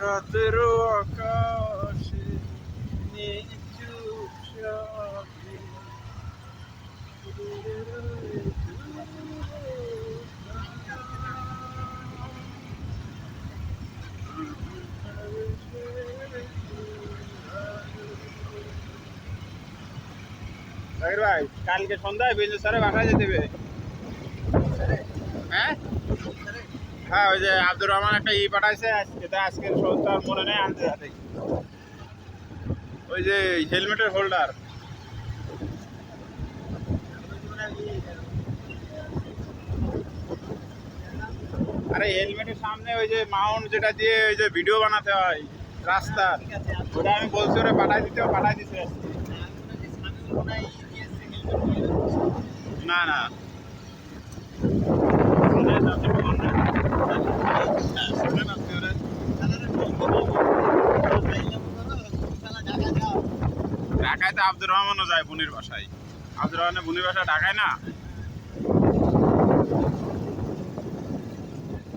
রাতের আকাশে ভাই কালকে সন্ধ্যায় বিজু স্যারে বাসায় যেতে হবে হ্যাঁ হ্যাঁ ওই যে আব্দুর রহমান একটা ই পাঠাইছে আজকে, তা আজকে সন্ধ্যার মনে নেই, আনতে যাতে ওই যে হেলমেটের হোল্ডার। আরে হেলমেটের সামনে ওই যে মাউন্ট যেটা দিয়ে ওই যে ভিডিও বানাতে হয় রাস্তার ওটা আমি বলছি ওরা পাঠাই দিতে পাঠাই দিতে না না। ঢাকায় তো আব্দুর রহমানও যায় বুনির বাসায়। আব্দুর রহমানের বোনের বাসা ঢাকায় না?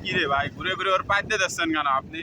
কি রে ভাই, ঘুরে ঘুরে ওর পাইতে যাচ্ছেন কেন আপনি?